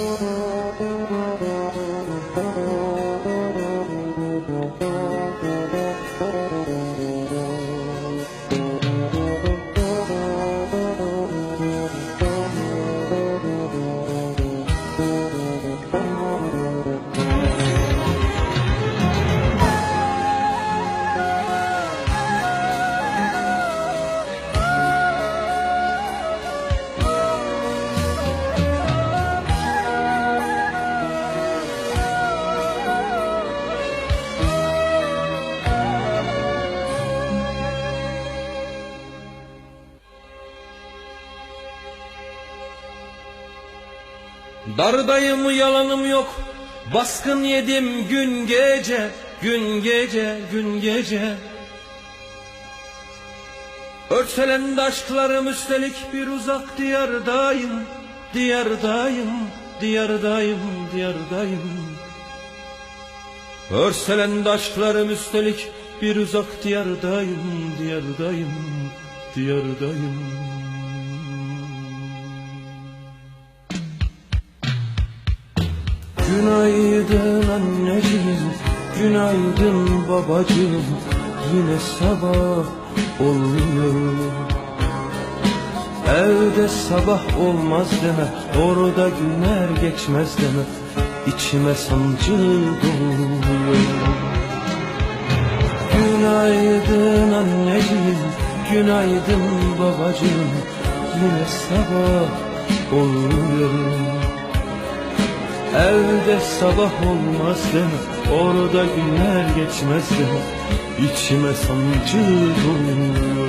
Oh, Dardayım yalanım yok. Baskın yedim gün gece Gün gece gün gece. Örtelendi aşklarım üstelik bir uzak diyardayım Diyardayım, diyardayım, diyardayım. Örselendi aşklarım üstelik bir uzak diyardayım Diyardayım, diyardayım Günaydın anneciğim, günaydın babacığım. Yine sabah oluyor Evde sabah olmaz deme, orada günler geçmez deme. İçime sancı doluyor. Günaydın anneciğim, günaydın babacığım. Yine sabah oluyor Evde sabah olmaz deme Orada günler geçmez deme İçime sancı doluyor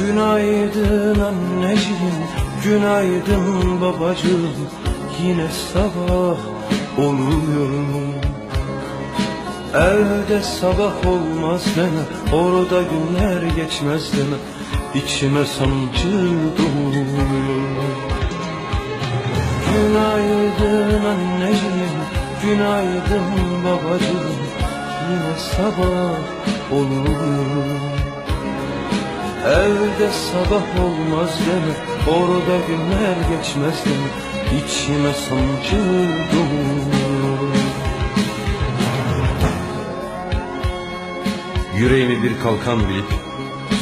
Günaydın anneciğim, günaydın babacığım. Yine sabah oluyor Evde sabah olmaz deme, orada günler geçmez deme. İçime sancı doluyor Günaydın anneciğim, günaydın babacığım. Yine sabah oluyor Evde sabah olmaz deme Orada günler geçmez deme İçime sancı doluyor Yüreğimi bir kalkan bilip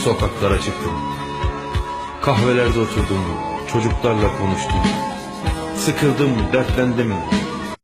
sokaklara çıktım. Kahvelerde oturdum, çocuklarla konuştum. Sıkıldım, dertlendim,